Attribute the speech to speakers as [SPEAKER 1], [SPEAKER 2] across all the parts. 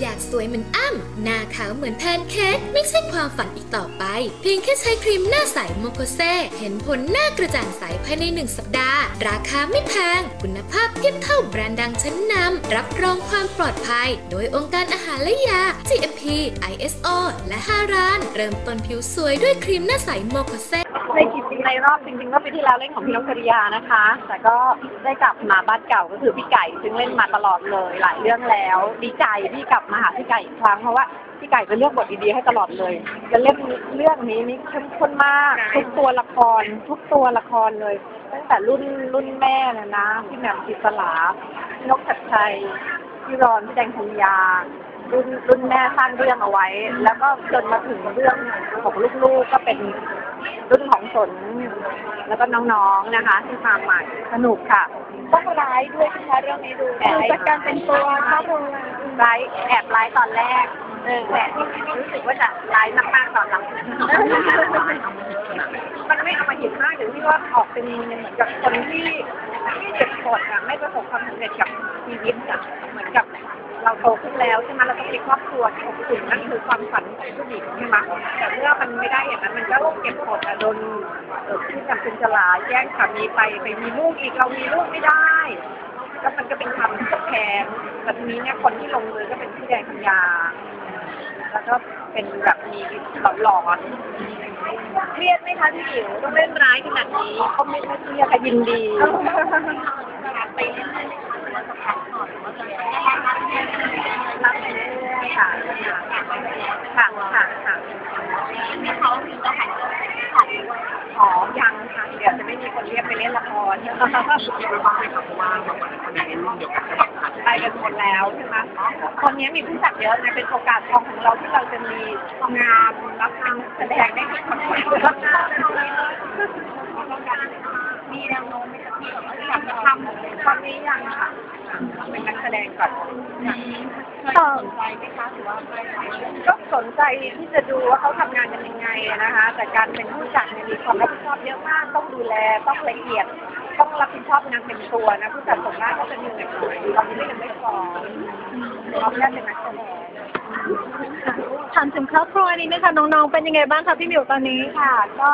[SPEAKER 1] อยากสวยเหมือนอ้ำหน้าขาวเหมือนแพนเค้กไม่ใช่ความฝันอีกต่อไป เพียงแค่ใช้ครีมหน้าใสโมโคเซเห็นผลหน้ากระจ่างใสภายในหนึ่งสัปดาห์ ราคาไม่แพง คุณภาพเทียบเท่าแบรนด์ดังชั้นนำรับรองความปลอดภัย โดยองค์การอาหารและยา GMP ISO และ 5 ร้าน เริ่มต้นผิวสวยด้วยครีมหน้าใสโมโคเซ
[SPEAKER 2] ในจริงๆในรอบจริงๆก็ปีที่แล้วเล่นของพี่นกจริยานะคะ แต่ก็ได้กลับมาบ้านเก่าก็คือพี่ไก่ ซึ่งเล่นมาตลอดเลยหลายเรื่องแล้ว ดีใจที่กลับมาหาพี่ไก่อีกครั้งเพราะว่าพี่ไก่จะเลือกบทดีๆให้ตลอดเลย จะเล่นเรื่องนี้นี่เข้มข้นมากทุกตัวละคร ทุกตัวละครเลย ตั้งแต่รุ่นรุ่นแม่นะนะพี่แหม่มจิตลานกชัดชัยพี่รอนพี่แดงธัญญารุ่นรุ่นแม่สร้างเรื่องเอาไว้ แล้วก็จนมาถึงเรื่องของลูกๆก็เป็น รุ่นของสนแล้วก็น้องๆนะคะที่มาใหม่สนุกค่ะ ต้องร้ายด้วยใช่ไหมเรื่องนี้ดูแอบ
[SPEAKER 3] จากการเป็นตัวเข้าโรงงาน
[SPEAKER 2] ร้ายแอบร้ายตอนแรกเออแต่รู้สึกว่าจะร้ายมากๆตอนหลังมันไม่เอามาหินมากอย่างที่ว่าออกเป็นเหมือนกับคนที่ที่เจ็บปวดอะไม่ประสบความสำเร็จกับชีวิตอะเหมือนกับเรา โตขึ้นแล้วใช่ไหมเราต้องมีครอบครัวที่อบอุ่นนั่นคือความฝันของผู้หญิงใช่ไหมแต่เมื่อมันไม่ได้อย่างนั้นมันก็เก็บกดอะโดนเออที่จำเป็นจลาแย่งสามีไปไปมีลูกอีกเรามีลูกไม่ได้แล้วมันก็เป็นความแค้นแต่ทีนี้เนี่ยคนที่ลงมือก็เป็นพี่แดงธัญญาแล้วก็เป็นแบบมีหลอนเครียดไหมคะพี่อิ๋วต้องเล่นร้ายขนาดนี้เขาไม่ไม่เครียดค่ะยินดี เดี๋ยวจะไม่มีคนเรียกไปเล่นละครไปกันหมดแล้วใช่ไหมคนนี้มีผู้จัดเยอะนะเป็นโอกาสทองของเราที่เราจะมีงานรับงานแสดงได้ทุกคนรับงาน มีแนวโน้มไหมคะที่แบบว่าอยากจะทำตอนนี้ยังค่ะ เป็นนักแสดงก่อน
[SPEAKER 3] ต่อ
[SPEAKER 2] ก็สนใจที่จะดูว่าเขาทำงานกันยังไงนะคะ แต่การเป็นผู้จัดเนี่ยมีความรับผิดชอบเยอะมาก ต้องดูแล ต้องละเอียด ต้องรับผิดชอบงานเป็นตัวนะ ผู้จัดส่วนมากก็จะมีเงินหน่ตอนนี้ก็ยังไม่พอเราไม่ได้เป็นนักแสดง
[SPEAKER 3] ถามถึงครอบครัวนี้นะคะน้องๆเป็นยังไงบ้างคะพี่หมิวตอนนี้
[SPEAKER 2] ค่ะก็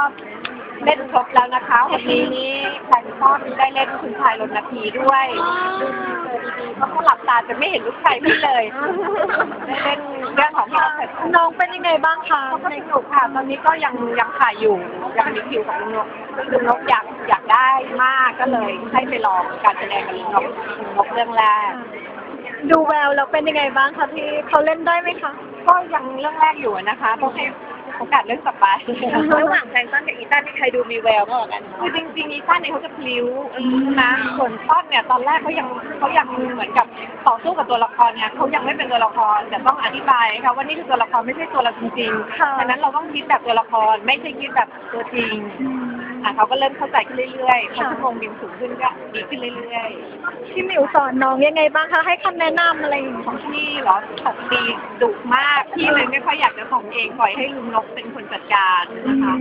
[SPEAKER 2] เล่นครบแล้วนะคะวันนี้นี่ใครชอบได้เล่นคุณชายรณพีด้วยดูเจอดีๆเพราะเขาหลับตาจะไม่เห็นลูกชายพี่เลยได้เล่นเรื่องของพี่นกเสร็จ
[SPEAKER 3] น้องเป็นยังไงบ้างคะ
[SPEAKER 2] เขาก็สนุกค่ะตอนนี้ก็ยังยังถ่ายอยู่ยังมีคิวของลุงนกลุงนกอยากอยากได้มากก็เลยให้ไปลองการแสดงกับลุงนกลุงนกเรื่องแรก
[SPEAKER 3] ดูแววแล้วเป็นยังไงบ้างคะพี่เขาเล่นได้ไหมคะ
[SPEAKER 2] ก็ยังเรื่องแรกอยู่นะคะต้องให้ โอกาสเรื่องต่อไประหว่างแซงต้นกับอีตันนี่ใครดูมีแววมากกว่ากันคือจริงๆอีตันเนี่ยเขาจะพลิ้วนะส่วนต้นเนี่ยตอนแรกเขายังเขายังเหมือนกับต่อสู้กับตัวละครเนี่ยเขายังไม่เป็นตัวละครแต่ต้องอธิบายค่ะว่านี่คือตัวละครไม่ใช่ตัวเราจริงๆ
[SPEAKER 3] ค่ะ
[SPEAKER 2] ฉะนั้นเราต้องคิดแบบตัวละครไม่ใช่คิดแบบตัวจริง อะเขาก็เริ่มเข้าใจขึ้นเรื่อยๆพอชั่วโมงบินสูงขึ้นก็ดีขึ้นเรื่อยๆ
[SPEAKER 3] พี่หมิวสอนน้องยังไงบ้างคะ ให้คำแนะนำอะไรอย่างเงี้ย
[SPEAKER 2] ของพี่เหรอตบตีดุมากพี่เลยไม่ค่อยอยากจะส่งเองปล่อยให้ลุงนกเป็นคนจัดการนะคะ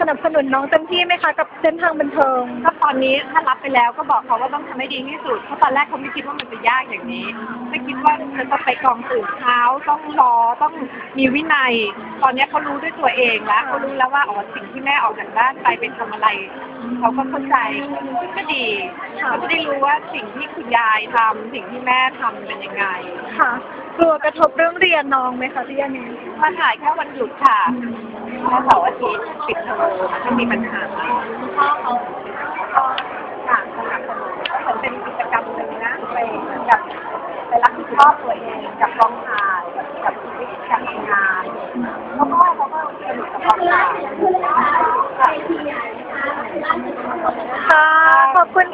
[SPEAKER 3] สนับสนุนน้องเต็มที่ไหมคะ กับเส้นทางบันเทิง
[SPEAKER 2] ก็ตอนนี้ถ้ารับไปแล้วก็บอกเขาว่าต้องทำให้ดีที่สุด เพราะตอนแรกเขาไม่คิดว่ามันจะยากอย่างนี้ ไม่คิดว่าจะต้องไปกองตื่นเช้า ต้องรอ ต้องมีวินัย ตอนนี้เขารู้ด้วยตัวเองแล้วเขารู้แล้วว่าอ๋อสิ่งที่แม่ออกจากบ้านไปเป็นทำอะไรเขาก็เข้าใจซึ่งก็ดีเขาจะได้รู้ว่าสิ่งที่คุณยายทำสิ่งที่แม่ทำเป็นยังไง
[SPEAKER 3] ค่ะ กลัวกระทบเรื่องเรียนน้องไหมคะพี่อันนี้
[SPEAKER 2] มาถ่ายแค่วันหยุดค่ะแค่เสาร์อาทิตย์ปิดเทอมไม่มีปัญหาพ่อเขาก็ค่ะสนับสนุนก็เหมือนเป็นกิจกรรมหนึ่งนะไปเหมือนกับไปรับผิดชอบตัวเองกับกองถ่ายกับชีวิตการทำงาน แล้วก็เขาก็สนุกกับกองถ่ายค่ะ
[SPEAKER 3] ค่ะ ขอบคุณ